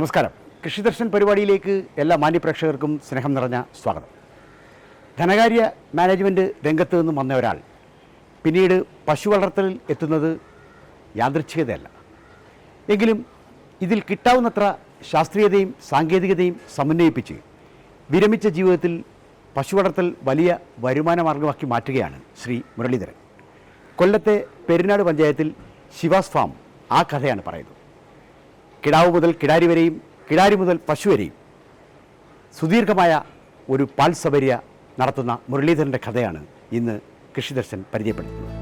നമസ്കാരം. കൃഷി ദർശൻ പരിപാടിയിലേക്ക് എല്ലാ മാന്യപ്രേക്ഷകർക്കും സ്നേഹം നിറഞ്ഞ സ്വാഗതം. ധനകാര്യ മാനേജ്മെന്റ് രംഗത്ത് നിന്നും വന്ന ഒരാൾ പിന്നീട് പശു വളർത്തലിൽ എത്തുന്നത് യാദൃച്ഛികതയല്ല. എങ്കിലും ഇതിൽ കിട്ടാവുന്നത്ര ശാസ്ത്രീയതയും സാങ്കേതികതയും സമന്വയിപ്പിച്ച് വിരമിച്ച ജീവിതത്തിൽ പശു വളർത്തൽ വലിയ വരുമാന മാർഗമാക്കി മാറ്റുകയാണ് ശ്രീ മുരളീധരൻ. കൊല്ലത്തെ പെരുന്നാട് പഞ്ചായത്തിൽ ശിവാസ് ഫാം ആ കഥയാണ് പറയുന്നത്. കിടാവ് മുതൽ കിടാരി വരെയും കിടാരി മുതൽ പശു വരെയും സുദീർഘമായ ഒരു പാൽസബര്യ നടത്തുന്ന മുരളീധരന്റെ കഥയാണ് ഇന്ന് കൃഷിദർശൻ പരിചയപ്പെടുത്തുന്നത്.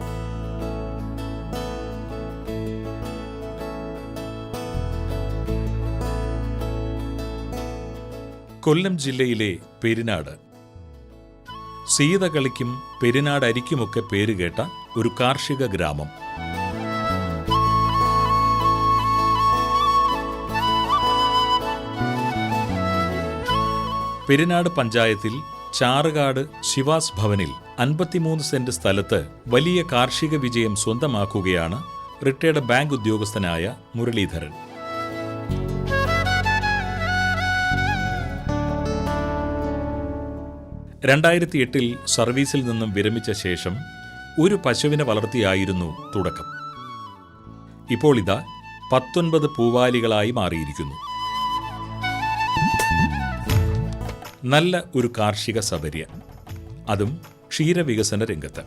കൊല്ലം ജില്ലയിലെ പെരിനാട്. സീതകളിക്കും പെരിനാട് അരിക്കുമൊക്കെ പേരുകേട്ട ഒരു കാർഷിക ഗ്രാമം. പെരിനാട് പഞ്ചായത്തിൽ ചാറുകാട് ശിവാസ് ഭവനിൽ അൻപത്തിമൂന്ന് സെന്റ് സ്ഥലത്ത് വലിയ കാർഷിക വിജയം സ്വന്തമാക്കുകയാണ് റിട്ടയർഡ് ബാങ്ക് ഉദ്യോഗസ്ഥനായ മുരളീധരൻ. രണ്ടായിരത്തി എട്ടിൽ സർവീസിൽ നിന്നും വിരമിച്ച ശേഷം ഒരു പശുവിനെ വളർത്തിയായിരുന്നു തുടക്കം. ഇപ്പോൾ ഇതാ പത്തൊൻപത് പൂവാലികളായി മാറിയിരിക്കുന്നു. നല്ല ഒരു കാർഷിക സബര്യ അതും ക്ഷീരവികസന രംഗത്ത്.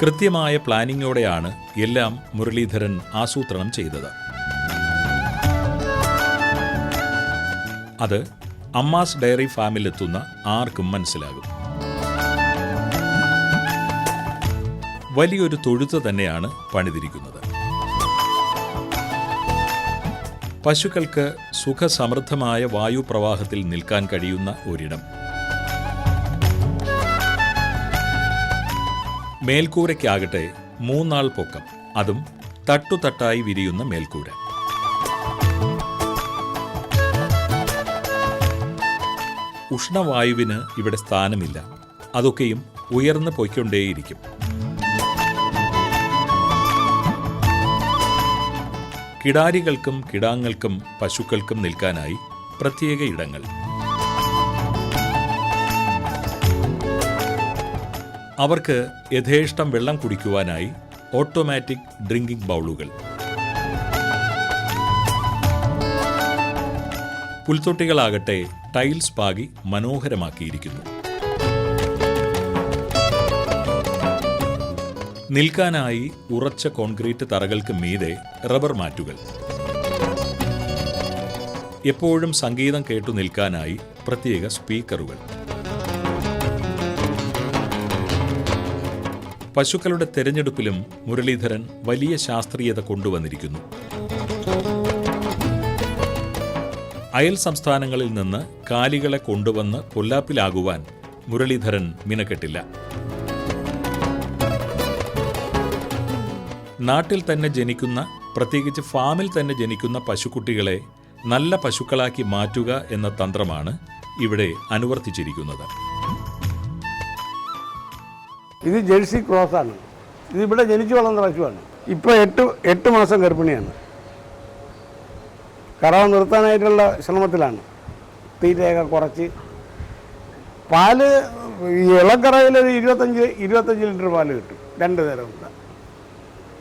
കൃത്യമായ പ്ലാനിങ്ങോടെയാണ് എല്ലാം മുരളീധരൻ ആസൂത്രണം ചെയ്തത്. അത് അമ്മാസ് ഡയറി ഫാമിലെത്തുന്ന ആർക്കും മനസ്സിലാകും. വലിയൊരു തൊഴുത്ത് തന്നെയാണ് പണിതിരിക്കുന്നത്. പശുക്കൾക്ക് സുഖസമൃദ്ധമായ വായുപ്രവാഹത്തിൽ നിൽക്കാൻ കഴിയുന്ന ഒരിടം. മേൽക്കൂരയ്ക്കാകട്ടെ മൂന്നാൾ പൊക്കം അതും തട്ടുതട്ടായി വിരിയുന്ന മേൽക്കൂര. ഉഷ്ണവായുവിന് ഇവിടെ സ്ഥാനമില്ല അതൊക്കെയും ഉയർന്നു പൊയ്ക്കൊണ്ടേയിരിക്കും. കിടാരികൾക്കും കിടാങ്ങൾക്കും പശുക്കൾക്കും നിൽക്കാനായി പ്രത്യേക ഇടങ്ങൾ. അവർക്ക് യഥേഷ്ടം വെള്ളം കുടിക്കുവാനായി ഓട്ടോമാറ്റിക് ഡ്രിങ്കിംഗ് ബൗളുകൾ. പുൽത്തൊട്ടികളാകട്ടെ ടൈൽസ് പാകി മനോഹരമാക്കിയിരിക്കുന്നു. നിൽക്കാനായി ഉറച്ച കോൺക്രീറ്റ് തറകൾക്ക് മീതെ റബ്ബർ മാറ്റുകൾ. എപ്പോഴും സംഗീതം കേട്ടു നിൽക്കാനായി പ്രത്യേക സ്പീക്കറുകൾ. പശുക്കളുടെ തെരഞ്ഞെടുപ്പിലും മുരളീധരൻ വലിയ ശാസ്ത്രീയത കൊണ്ടുവന്നിരിക്കുന്നു. അയൽ സംസ്ഥാനങ്ങളിൽ നിന്ന് കാലികളെ കൊണ്ടുവന്ന് കൊല്ലാപ്പിലാകുവാൻ മുരളീധരൻ മിനക്കെട്ടില്ല. നാട്ടിൽ തന്നെ ജനിക്കുന്ന പ്രത്യേകിച്ച് ഫാമിൽ തന്നെ ജനിക്കുന്ന പശുക്കുട്ടികളെ നല്ല പശുക്കളാക്കി മാറ്റുക എന്ന തന്ത്രമാണ് ഇവിടെ അനുവർത്തിച്ചിരിക്കുന്നത്. ഇത് ജേഴ്സി ക്രോസ് ആണ്. ഇത് ഇവിടെ ജനിച്ചു വളർന്ന പശുവാണ്. ഇപ്പോൾ എട്ട് എട്ട് മാസം ഗർഭിണിയാണ്. കറവ നിർത്താനായിട്ടുള്ള ശ്രമത്തിലാണ്. തീറ്റയൊക്കെ കുറച്ച്. പാൽ ഇളക്കറയിൽ ഒരു ഇരുപത്തഞ്ച് ഇരുപത്തഞ്ച് ലിറ്റർ പാൽ കിട്ടും. രണ്ട് നേരം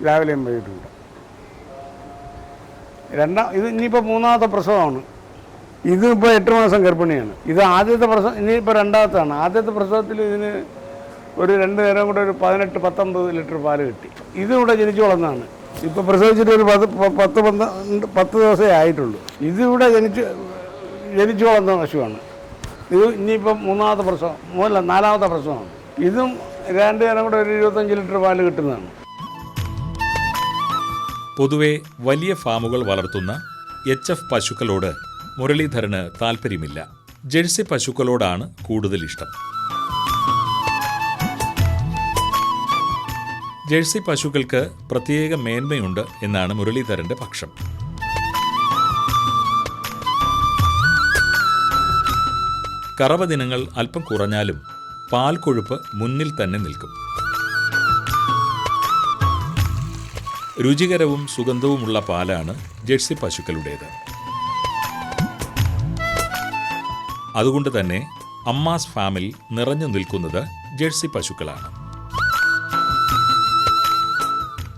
രാവിലെയും പോയിട്ടുണ്ട് രണ്ടാം ഇത് ഇനിയിപ്പോൾ മൂന്നാമത്തെ പ്രസവമാണ്. ഇതിപ്പോൾ എട്ട് മാസം ഗർഭിണിയാണ്. ഇത് ആദ്യത്തെ പ്രസവം ഇനിയിപ്പോൾ രണ്ടാമത്താണ് ആദ്യത്തെ പ്രസവത്തിൽ ഇതിന് ഒരു രണ്ട് നേരം കൂടെ ഒരു പതിനെട്ട് പത്തൊമ്പത് ലിറ്റർ പാൽ കിട്ടി. ഇതും ഇവിടെ ജനിച്ചു വളർന്നതാണ്. ഇപ്പോൾ പ്രസവിച്ചിട്ട് ഒരു പത്ത് പത്ത് പന്ത്രണ്ട് പത്ത് ദിവസമേ ആയിട്ടുള്ളൂ. ഇതിവിടെ ജനിച്ച് ജനിച്ചു വളർന്ന പശുവാണ്. ഇത് ഇനിയിപ്പം മൂന്നാമത്തെ പ്രസവം മൂന്നല്ല നാലാമത്തെ പ്രസവമാണ്. ഇതും രണ്ട് നേരം കൂടെ ഒരു ഇരുപത്തഞ്ച് ലിറ്റർ പാൽ കിട്ടുന്നതാണ്. പൊതുവെ വലിയ ഫാമുകൾ വളർത്തുന്ന എച്ച് എഫ് പശുക്കളോട് മുരളീധരന് താൽപ്പര്യമില്ല. ജേഴ്സി പശുക്കളോടാണ് കൂടുതൽ ഇഷ്ടം. ജേഴ്സി പശുക്കൾക്ക് പ്രത്യേക മേന്മയുണ്ട് എന്നാണ് മുരളീധരന്റെ പക്ഷം. കറവ ദിനങ്ങൾ അല്പം കുറഞ്ഞാലും പാൽ കൊഴുപ്പ് മുന്നിൽ തന്നെ നിൽക്കും. രുചികരവും സുഗന്ധവുമുള്ള പാലാണ് ജേഴ്സി പശുക്കളുടേത്. അതുകൊണ്ട് തന്നെ അമ്മാസ് ഫാമിൽ നിറഞ്ഞു നിൽക്കുന്നത് ജേഴ്സി പശുക്കളാണ്.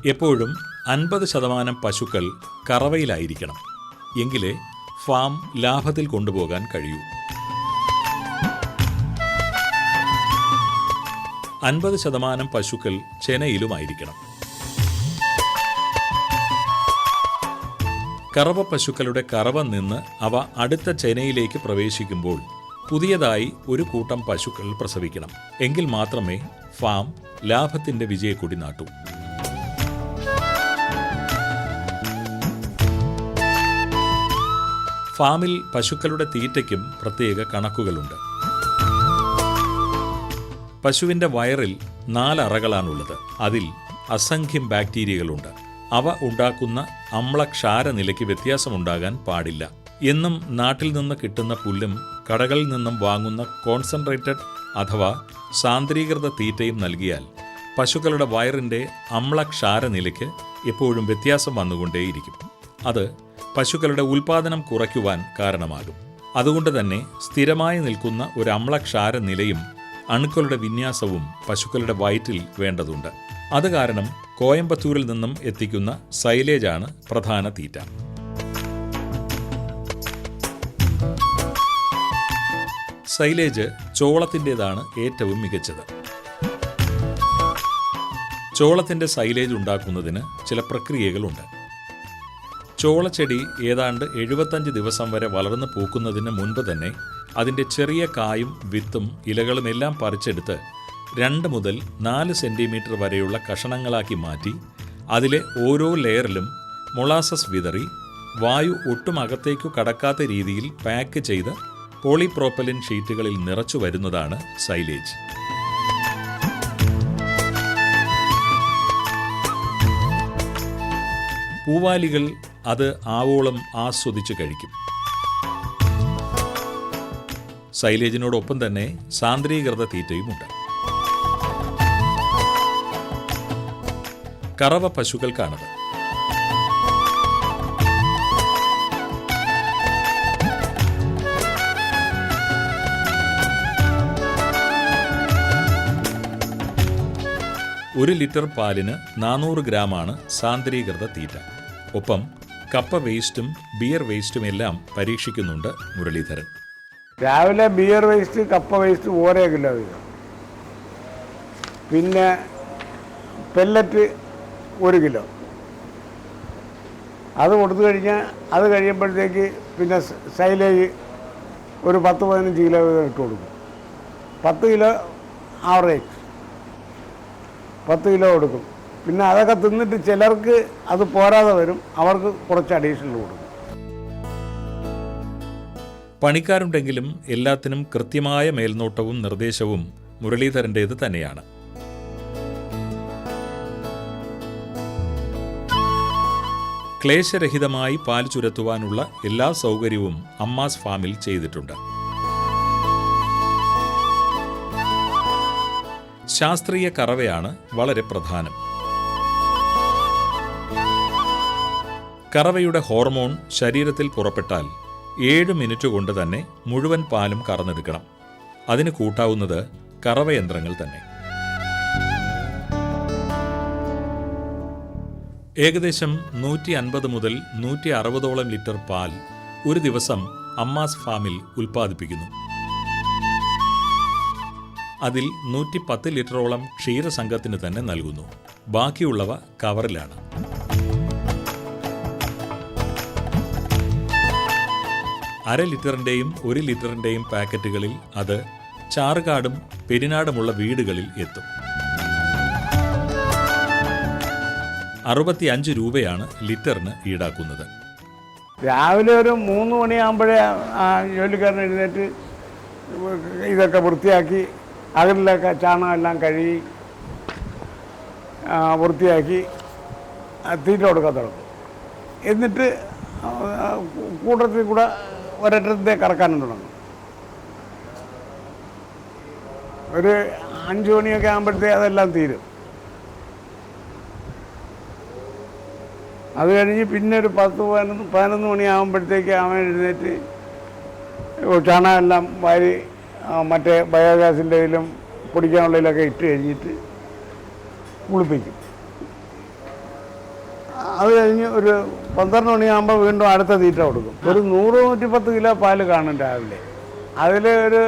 എപ്പോഴും അൻപത് ശതമാനം പശുക്കൾ കറവയിലായിരിക്കണം. എങ്കിലേ ഫാം ലാഭത്തിൽ കൊണ്ടുപോകാൻ കഴിയൂ. അൻപത് ശതമാനം പശുക്കൾ ചെനയിലുമായിരിക്കണം. കറവ പശുക്കളുടെ കറവ നിന്ന് അവ അടുത്ത ചെനയിലേക്ക് പ്രവേശിക്കുമ്പോൾ പുതിയതായി ഒരു കൂട്ടം പശുക്കൾ പ്രസവിക്കണം. എങ്കിൽ മാത്രമേ ഫാം ലാഭത്തിന്റെ വിജയക്കൊടി നാട്ടൂ. ഫാമിൽ പശുക്കളുടെ തീറ്റയ്ക്കും പ്രത്യേക കണക്കുകളുണ്ട്. പശുവിന്റെ വയറിൽ നാലറകളാണുള്ളത് അതിൽ അസംഖ്യം ബാക്ടീരിയകളുണ്ട്. അവ ഉണ്ടാക്കുന്ന അമ്ലക്ഷാര നിലയ്ക്ക് വ്യത്യാസമുണ്ടാകാൻ പാടില്ല. എന്നും നാട്ടിൽ നിന്ന് കിട്ടുന്ന പുല്ലും കടകളിൽ നിന്നും വാങ്ങുന്ന കോൺസെൻട്രേറ്റഡ് അഥവാ സാന്ദ്രീകൃത തീറ്റയും നൽകിയാൽ പശുക്കളുടെ വയറിന്റെ അമ്ലക്ഷാര നിലയ്ക്ക് എപ്പോഴും വ്യത്യാസം വന്നുകൊണ്ടേയിരിക്കും. അത് പശുക്കളുടെ ഉൽപാദനം കുറയ്ക്കുവാൻ കാരണമാകും. അതുകൊണ്ട് തന്നെ സ്ഥിരമായി നിൽക്കുന്ന ഒരു അമ്ലക്ഷാര നിലയും അണുക്കളുടെ വിന്യാസവും പശുക്കളുടെ വയറ്റിൽ വേണ്ടതുണ്ട്. അത് കാരണം കോയമ്പത്തൂരിൽ നിന്നും എത്തിക്കുന്ന സൈലേജാണ് പ്രധാന തീറ്റ. സൈലേജ് ചോളത്തിന്റെതാണ് ഏറ്റവും മികച്ചത്. ചോളത്തിന്റെ സൈലേജ് ഉണ്ടാക്കുന്നതിന് ചില പ്രക്രിയകളുണ്ട്. ചോളച്ചെടി ഏതാണ്ട് എഴുപത്തഞ്ച് ദിവസം വരെ വളർന്നു പൂക്കുന്നതിന് മുൻപ് തന്നെ അതിന്റെ ചെറിയ കായും വിത്തും ഇലകളും എല്ലാം പറിച്ചെടുത്ത് രണ്ട് മുതൽ നാല് സെന്റിമീറ്റർ വരെയുള്ള കഷണങ്ങളാക്കി മാറ്റി അതിലെ ഓരോ ലെയറിലും മൊളാസസ് വിതറി വായു ഒട്ടും അകത്തേക്കു കടക്കാത്ത രീതിയിൽ പാക്ക് ചെയ്ത് പോളിപ്രോപ്പലിൻ ഷീറ്റുകളിൽ നിറച്ചു വരുന്നതാണ് സൈലേജ്. പൂവാലികൾ അത് ആവോളം ആസ്വദിച്ചു കഴിക്കും. സൈലേജിനോടൊപ്പം തന്നെ സാന്ദ്രീകൃത തീറ്റയുമുണ്ട്. കറവ പശുക്കൾക്കാണത് ഒരു ലിറ്റർ പാലിന് നാനൂറ് ഗ്രാമാണ് സാന്ദ്രീകൃത തീറ്റ. ഒപ്പം കപ്പ വേസ്റ്റും ബിയർ വേസ്റ്റും എല്ലാം പരീക്ഷിക്കുന്നുണ്ട് മുരളീധരൻ. രാവിലെ ബിയർ വേസ്റ്റ് കപ്പ വേസ്റ്റ് ഓരോ കിലോ വീതം പിന്നെ പെല്ലറ്റ് ഒരു കിലോ. അത് കൊടുത്തു കഴിഞ്ഞാൽ അത് കഴിയുമ്പോഴത്തേക്ക് പിന്നെ സൈലേജ് ഒരു പത്ത് പതിനഞ്ച് കിലോ വീതം ഇട്ട് കൊടുക്കും. പത്ത് കിലോ ആവറേജ്. പത്ത് കിലോ കൊടുക്കും. പിന്നെ അതൊക്കെ തിന്നിട്ട് ചിലർക്ക് അത് പോരാതെ വരും. അവർക്ക് കുറച്ച് അഡീഷണൽ കൊടുക്കും. പണിക്കാരുണ്ടെങ്കിലും എല്ലാത്തിനും കൃത്യമായ മേൽനോട്ടവും നിർദ്ദേശവും മുരളീധരന്റേത് തന്നെയാണ്. ക്ലേശരഹിതമായി പാൽ ചുരത്തുവാനുള്ള എല്ലാ സൗകര്യവും അമ്മാസ് ഫാമിൽ ചെയ്തിട്ടുണ്ട്. ശാസ്ത്രീയ കറവയാണ് വളരെ പ്രധാനം. കറവയുടെ ഹോർമോൺ ശരീരത്തിൽ പുറപ്പെട്ടാൽ ഏഴ് മിനിറ്റ് കൊണ്ട് തന്നെ മുഴുവൻ പാലും കറന്നെടുക്കണം. അതിന് കൂട്ടാവുന്നത് കറവയന്ത്രങ്ങൾ തന്നെ. ഏകദേശം നൂറ്റി അൻപത് മുതൽ നൂറ്റി അറുപതോളം ലിറ്റർ പാൽ ഒരു ദിവസം അമ്മാസ് ഫാമിൽ ഉൽപ്പാദിപ്പിക്കുന്നു. അതിൽ നൂറ്റി പത്ത് ലിറ്ററോളം ക്ഷീരസംഘത്തിന് തന്നെ നൽകുന്നു. ബാക്കിയുള്ളവ കവറിലാണ്. അര ലിറ്ററിന്റെയും ഒരു ലിറ്ററിന്റെയും പാക്കറ്റുകളിൽ അത് ചാറുകാടും പെരിനാടുമുള്ള വീടുകളിൽ എത്തും. അറുപത്തിയഞ്ച് രൂപയാണ് ലിറ്ററിന് ഈടാക്കുന്നത്. രാവിലെ ഒരു മൂന്ന് മണിയാകുമ്പോഴേ ആ ജോലിക്കാരൻ എഴുന്നേറ്റ് ഇതൊക്കെ വൃത്തിയാക്കി അകലിലൊക്കെ ചാണകമെല്ലാം കഴുകി വൃത്തിയാക്കി തീറ്റ കൊടുക്കാൻ തുടങ്ങും. എന്നിട്ട് കൂട്ടത്തിൽ കൂടെ ഒരറ്റത്തെ കറക്കാനും തുടങ്ങും. ഒരു അഞ്ച് മണിയൊക്കെ ആകുമ്പോഴത്തേ അതെല്ലാം തീരും. അത് കഴിഞ്ഞ് പിന്നെ ഒരു പത്ത് പതിനൊന്ന് പതിനൊന്ന് മണിയാകുമ്പോഴത്തേക്ക് അവൻ എഴുന്നേറ്റ് ചാണകമെല്ലാം വാരി മറ്റേ ബയോഗ്യാസിന്റെ ഇതിലും പൊടിക്കാനുള്ളതിലൊക്കെ ഇട്ട് കഴിഞ്ഞിട്ട് കുളിപ്പിക്കും. അത് കഴിഞ്ഞ് ഒരു പന്ത്രണ്ട് മണിയാകുമ്പോൾ വീണ്ടും അടുത്ത തീറ്റ കൊടുക്കും. ഒരു നൂറ് നൂറ്റിപ്പത്ത് കിലോ പാൽ കാണും രാവിലെ. അതിൽ ഒരു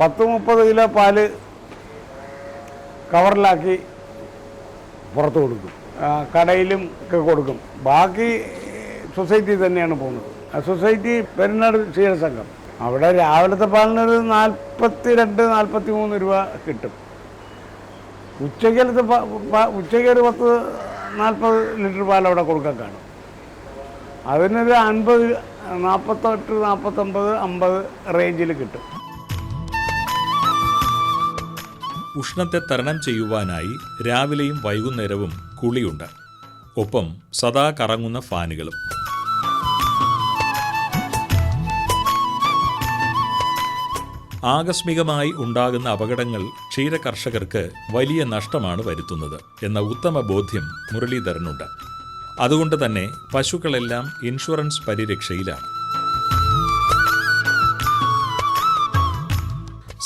പത്ത് മുപ്പത് കിലോ പാൽ കവറിലാക്കി പുറത്ത് കൊടുക്കും. കടയിലും ഒക്കെ കൊടുക്കും. ബാക്കി സൊസൈറ്റി തന്നെയാണ് പോകുന്നത്. സൊസൈറ്റി പെരുന്നാട് ക്ഷീരസംഘം അവിടെ രാവിലത്തെ പാലിന് ഒരു നാൽപ്പത്തി രണ്ട് നാൽപ്പത്തി മൂന്ന് രൂപ കിട്ടും. ഉച്ചക്കലത്തെ ഉച്ചയ്ക്ക് ഒരു പത്ത് നാൽപ്പത് ലിറ്റർ പാൽ അവിടെ കൊടുക്കാൻ കാണും. അതിനൊരു അൻപത് നാൽപ്പത്തെട്ട് നാൽപ്പത്തൊമ്പത് അമ്പത് റേഞ്ചിൽ കിട്ടും. ഉഷ്ണത്തെ തരണം ചെയ്യുവാനായി രാവിലെയും വൈകുന്നേരവും കുളിയുണ്ട്. ഒപ്പം സദാ കറങ്ങുന്ന ഫാനുകളും. ആകസ്മികമായി ഉണ്ടാകുന്ന അപകടങ്ങൾ ക്ഷീരകർഷകർക്ക് വലിയ നഷ്ടമാണ് വരുത്തുന്നത് എന്ന ഉത്തമ ബോധ്യം മുരളീധരനുണ്ട്. അതുകൊണ്ട് തന്നെ പശുക്കളെല്ലാം ഇൻഷുറൻസ് പരിരക്ഷയിലാണ്.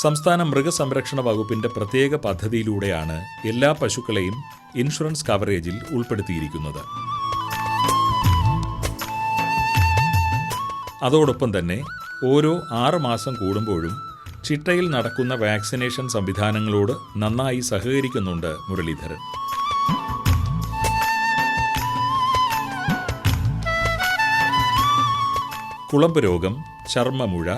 സംസ്ഥാന മൃഗസംരക്ഷണ വകുപ്പിന്റെ പ്രത്യേക പദ്ധതിയിലൂടെയാണ് എല്ലാ പശുക്കളെയും ഇൻഷുറൻസ് കവറേജിൽ ഉൾപ്പെടുത്തിയിരിക്കുന്നത്. അതോടൊപ്പം തന്നെ ഓരോ ആറ് മാസം കൂടുമ്പോഴും ചിട്ടയിൽ നടക്കുന്ന വാക്സിനേഷൻ സംവിധാനങ്ങളോട് നന്നായി സഹകരിക്കുന്നുണ്ട് മുരളീധരൻ. കുളമ്പ് രോഗം ചർമ്മമുഴ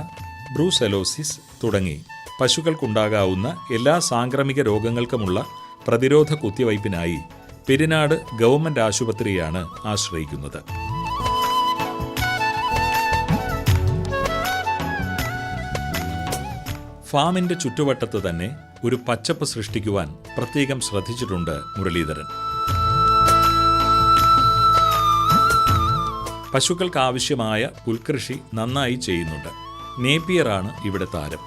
ബ്രൂസെലോസിസ് തുടങ്ങി പശുക്കൾക്കുണ്ടാകാവുന്ന എല്ലാ സാംക്രമിക രോഗങ്ങൾക്കുമുള്ള പ്രതിരോധ കുത്തിവയ്പ്പിനായി പെരിനാട് ഗവൺമെന്റ് ആശുപത്രിയാണ് ആശ്രയിക്കുന്നത്. ഫാമിന്റെ ചുറ്റുവട്ടത്ത് തന്നെ ഒരു പച്ചപ്പ് സൃഷ്ടിക്കുവാൻ പ്രത്യേകം ശ്രദ്ധിച്ചിട്ടുണ്ട് മുരളീധരൻ. പശുക്കൾക്ക് ആവശ്യമായ പുൽകൃഷി നന്നായി ചെയ്യുന്നുണ്ട്. നേപ്പിയറാണ് ഇവിടെ താരം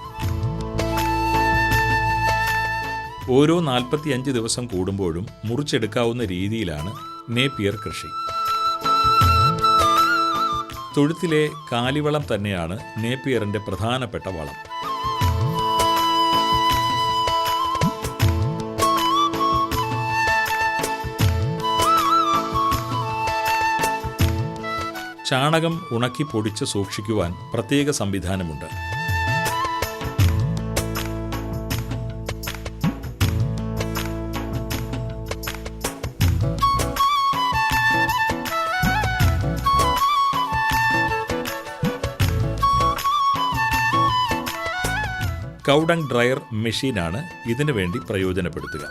ഓരോ നാൽപ്പത്തിയഞ്ച് ദിവസം കൂടുമ്പോഴും മുറിച്ചെടുക്കാവുന്ന രീതിയിലാണ് നേപ്പിയർ കൃഷി. തൊഴുത്തിലെ കാലിവളം തന്നെയാണ് നേപ്പിയറിന്റെ പ്രധാനപ്പെട്ട വളം. ചാണകം ഉണക്കി പൊടിച്ച് സൂക്ഷിക്കുവാൻ പ്രത്യേക സംവിധാനമുണ്ട്. കൗഡങ് ഡ്രയർ മെഷീനാണ് ഇതിനു വേണ്ടി പ്രയോജനപ്പെടുത്തുക.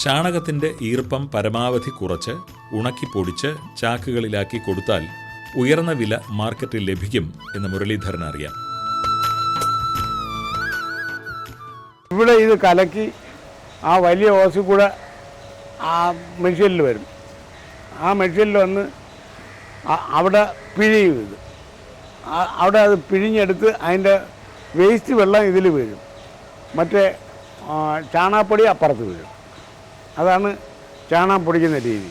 ചാണകത്തിന്റെ ഈർപ്പം പരമാവധി കുറച്ച് ഉണക്കി പൊടിച്ച് ചാക്കുകളിലാക്കി കൊടുത്താൽ ഉയർന്ന വില മാർക്കറ്റിൽ ലഭിക്കും എന്ന് മുരളീധരൻ അറിയാം. ഇവിടെ ഇത് കലക്കി ആ വലിയ ഓസിൽ കൂടെ ആ മെഷീനിൽ വരും. ആ മെഷീനിൽ വന്ന് അവിടെ പിഴിയും ഇത്. അവിടെ അത് പിഴിഞ്ഞെടുത്ത് അതിന്റെ വേസ്റ്റ് വെള്ളം ഇതിൽ വീഴും. മറ്റേ ചാണാപ്പൊടി അപ്പുറത്ത് വീഴും. അതാണ് ചാണാൻ പൊടിക്കുന്ന രീതി.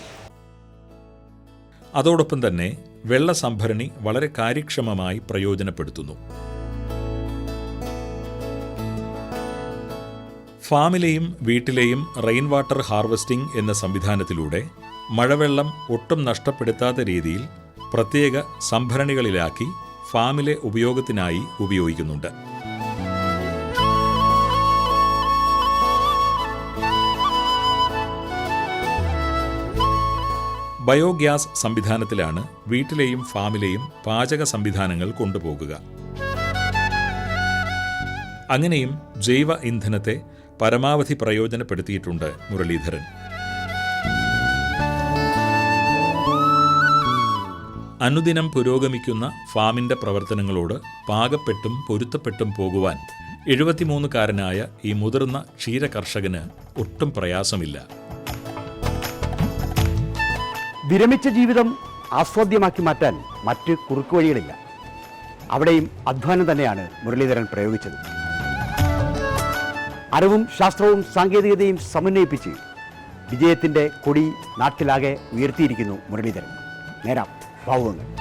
അതോടൊപ്പം തന്നെ വെള്ള സംഭരണി വളരെ കാര്യക്ഷമമായി പ്രയോജനപ്പെടുത്തുന്നു. ഫാമിലെയും വീട്ടിലെയും റെയിൻ വാട്ടർ ഹാർവെസ്റ്റിംഗ് എന്ന സംവിധാനത്തിലൂടെ മഴവെള്ളം ഒട്ടും നഷ്ടപ്പെടുത്താത്ത രീതിയിൽ പ്രത്യേക സംഭരണികളിലാക്കി ഫാമിലെ ഉപയോഗത്തിനായി ഉപയോഗിക്കുന്നുണ്ട്. ബയോഗ്യാസ് സംവിധാനത്തിലാണ് വീട്ടിലെയും ഫാമിലെയും പാചക സംവിധാനങ്ങൾ കൊണ്ടുപോകുക. അങ്ങനെയും ജൈവ ഇന്ധനത്തെ പരമാവധി പ്രയോജനപ്പെടുത്തിയിട്ടുണ്ട് മുരളീധരൻ. അനുദിനം പുരോഗമിക്കുന്ന ഫാമിന്റെ പ്രവർത്തനങ്ങളോട് പാകപ്പെട്ടും പൊരുത്തപ്പെട്ടും പോകുവാൻ എഴുപത്തിമൂന്നുകാരനായ ഈ മുതിർന്ന ക്ഷീര കർഷകന് ഒട്ടും പ്രയാസമില്ല. വിരമിച്ച ജീവിതം ആസ്വാദ്യമാക്കി മാറ്റാൻ മറ്റ് കുറുക്കു വഴികളില്ല. അവിടെയും അധ്വാനം തന്നെയാണ് മുരളീധരൻ പ്രയോഗിച്ചത്. അറിവും ശാസ്ത്രവും സാങ്കേതികതയും സമന്വയിപ്പിച്ച് വിജയത്തിന്റെ കൊടി നാട്ടിലാകെ ഉയർത്തിയിരിക്കുന്നു മുരളീധരൻ. നേരാം. 老稳